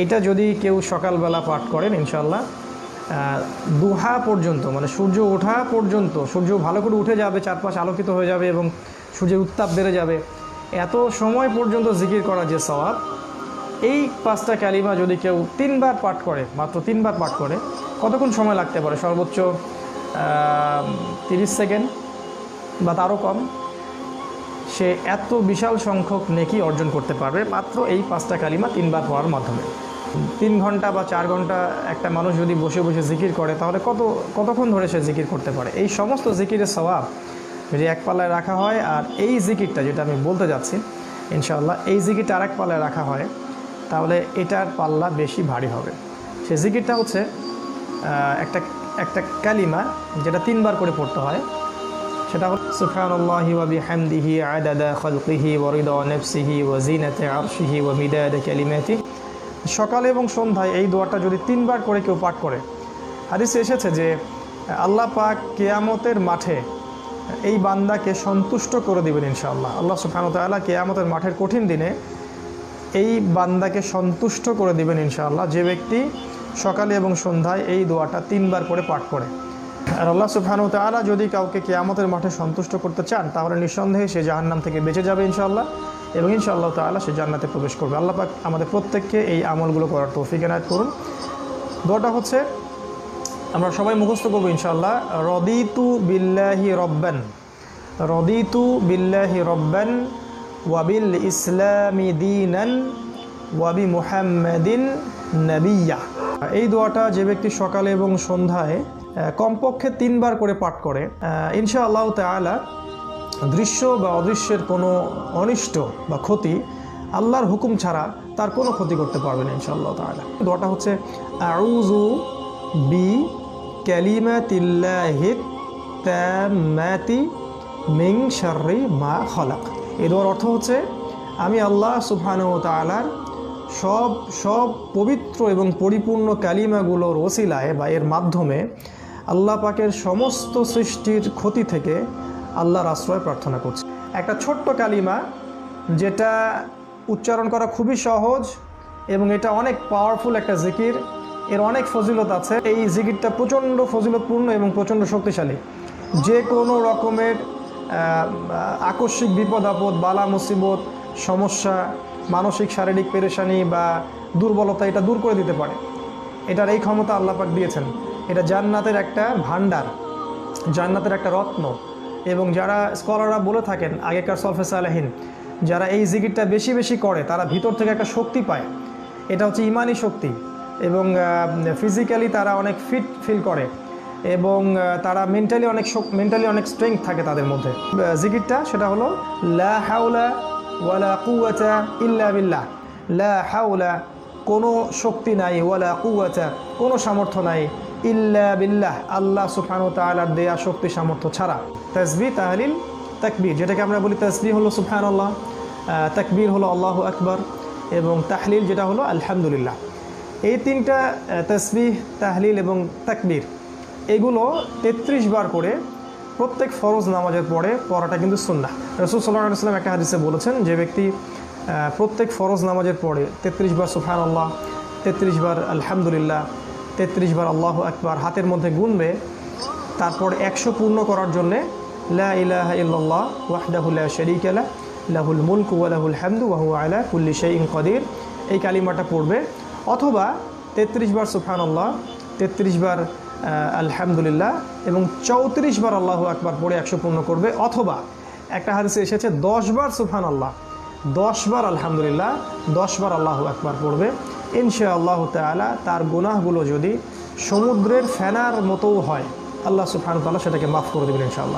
এইটা যদি কেউ সকালবেলা পাঠ করেন ইনশাল্লাহ দুহা পর্যন্ত মানে সূর্য ওঠা পর্যন্ত, সূর্য ভালো করে উঠে যাবে, চারপাশ আলোকিত হয়ে যাবে এবং সূর্যের উত্তাপ বেড়ে যাবে, এত সময় পর্যন্ত জিকির করা যে সওয়াব, এই পাঁচটা ক্যালিমা যদি কেউ তিনবার পাঠ করে, মাত্র তিনবার পাঠ করে, কতক্ষণ সময় লাগতে পারে? সর্বোচ্চ তিরিশ সেকেন্ড, বা তারও কম। সে এত বিশাল সংখ্যক নেকি অর্জন করতে পারবে, মাত্র এই পাঁচটা কালিমা তিনবার পড়ার মাধ্যমে। তিন ঘণ্টা বা চার ঘণ্টা একটা মানুষ যদি বসে বসে জিকির করে, তাহলে কত, কতক্ষণ ধরে সে জিকির করতে পারে? এই সমস্ত জিকিরের স্বভাব যদি এক পাল্লায় রাখা হয়, আর এই জিকিরটা যেটা আমি বলতে যাচ্ছি, ইনশাআল্লাহ এই জিকিরটা আরেক পাল্লায় রাখা হয়, তাহলে এটার পাল্লা বেশি ভারী হবে। সে জিকিরটা হচ্ছে একটা একটা কালিমা যেটা তিনবার করে পড়তে হয়। সেটা হল সুফানুল্লাহি ওয়া বিহামদিহি আদাদা খালকিহি ওয়া রিদা নাফসিহি ওয়া জিনাতে আরশিহি ওয়া মিদাদা কালিমাতি সকালে এবং সন্ধ্যায় এই দোয়াটা যদি তিনবার করে কেউ পাঠ করে, হাদিসে এসেছে যে, আল্লাহ পাক কেয়ামতের মাঠে এই বান্দাকে সন্তুষ্ট করে দিবেন ইনশাআল্লাহ। আল্লাহ ওয়া কেয়ামতের মাঠের কঠিন দিনে এই বান্দাকে সন্তুষ্ট করে দিবেন ইনশাআল্লাহ, যে ব্যক্তি সকালে এবং সন্ধ্যায় এই দোয়াটা তিনবার করে পাঠ করে। আর আল্লাহ সুবহানু তাআলা যদি কাউকে কেয়ামতের মাঠে সন্তুষ্ট করতে চান, তাহলে নিঃসন্দেহে সে জাহান্নাম থেকে বেঁচে যাবে ইনশাআল্লাহ। এবং ইনশাআল্লাহ তাআলা সে জান্নাতে প্রবেশ করবে। আল্লাহ পাক আমাদের প্রত্যেককে এই আমলগুলো করার তৌফিক এনায়ত করুন। দোয়াটা হচ্ছে, আমরা সবাই মুখস্থ করব ইনশাআল্লাহ, রদিতু বিল্লাহি রব্বান, রদিতু বিল্লাহি রব্বান ওয়াবিল ইসলামি দিনান ওয়াবি মুহাম্মাদিন নবিয়া। এই দোয়াটা যে ব্যক্তি সকালে এবং সন্ধ্যায় কমপক্ষে তিনবার করে পাঠ করে ইনশা আল্লাহ তালা দৃশ্য বা অদৃশ্যের কোনো অনিষ্ট বা ক্ষতি আল্লাহর হুকুম ছাড়া তার কোনো ক্ষতি করতে পারবে না, ইনশাআল্লাহ তালা দোয়াটা হচ্ছে আউজু বি ক্যালিমাতিল্লাহিত তাম্মাতি মিং শাররি মা খলাক। এই দোয়ার অর্থ হচ্ছে, আমি আল্লাহ সুবহানাহু ওয়া তাআলার সব সব পবিত্র এবং পরিপূর্ণ কালিমাগুলোর ওসিলায় বা এর মাধ্যমে আল্লাহ পাকের সমস্ত সৃষ্টির ক্ষতি থেকে আল্লাহর আশ্রয় প্রার্থনা করছি। একটা ছোট্ট কালিমা, যেটা উচ্চারণ করা খুবই সহজ এবং এটা অনেক পাওয়ারফুল একটা জিকির। এর অনেক ফজিলত আছে। এই জিকিরটা প্রচণ্ড ফজিলতপূর্ণ এবং প্রচণ্ড শক্তিশালী। যে কোনো রকমের আকস্মিক বিপদ, আপদ, বালা, মুসিবত, সমস্যা, মানসিক, শারীরিক পেরেশানি বা দুর্বলতা, এটা দূর করে দিতে পারে। এটার এই ক্ষমতা আল্লাহ পাক দিয়েছেন। এটা জান্নাতের একটা ভান্ডার জান্নাতের একটা রত্ন। এবং যারা স্কলাররা বলে থাকেন, আগেকার সলফেস আলহীন যারা এই জিকিরটা বেশি বেশি করে, তারা ভিতর থেকে একটা শক্তি পায়। এটা হচ্ছে ইমানি শক্তি এবং ফিজিক্যালি তারা অনেক ফিট ফিল করে এবং তারা মেন্টালি অনেক মেন্টালি অনেক স্ট্রেংথ থাকে তাদের মধ্যে। জিকিরটা সেটা হলো, লা ওয়ালা কুওয়াতা ইল্লা বিল্লাহ। লা হাওলা কোনো শক্তি নাই, ওয়ালা কুওয়াতা কোনো সামর্থ্য নাই। ইল্লা বিল্লাহ আল্লাহ সুবহানাহু তাআলার দেয়া শক্তি সামর্থ্য ছাড়া। তাসবিহ তাহলিল তাকবীর যেটাকে আমরা বলি তাসবিহ হলো সুবহানাল্লাহ আহ, তাকবীর হলো আল্লাহু আকবার এবং তাহলিল যেটা হলো আলহামদুলিল্লাহ। এই তিনটা তাসবিহ তাহলিল এবং তাকবীর এগুলো তেত্রিশ বার করে প্রত্যেক ফরজ নামাজের পরে পড়াটা কিন্তু সুন্নাহ। রসুল সাল্লাহ সাল্লাম একটা হাদিসে বলেছেন যে ব্যক্তি প্রত্যেক ফরজ নামাজের পরে তেত্রিশ বার সুফান আল্লাহ তেত্রিশ বার আলহামদুলিল্লাহ তেত্রিশ বার আল্লাহ একবার হাতের মধ্যে গুনবে, তারপর একশো পূর্ণ করার জন্যে ইল্লাল্লাহ লাহুল মুলকু ওয়া লাহুল হামদু ওয়া হুয়া আলা কুল্লি শাইইন কাদির। এই কালিমাটা পড়বে। অথবা তেত্রিশ বার সুবহানাল্লাহ, তেত্রিশ বার আলহামদুলিল্লাহ এবং চৌত্রিশ বার আল্লাহু আকবার পড়ে একশো পূর্ণ করবে। অথবা একটা হাদিসে এসেছে, দশ বার সুফান আল্লাহ দশ বার আলহামদুলিল্লাহ, দশ বার আল্লাহু আকবার পড়বে। ইনশা আল্লাহ তালা তার গুনাহগুলো যদি সমুদ্রের ফেনার মতোও হয়, আল্লাহ সুফান তাল্লাহ সেটাকে মাফ করে দেবেন ইনশাআল্লাহ।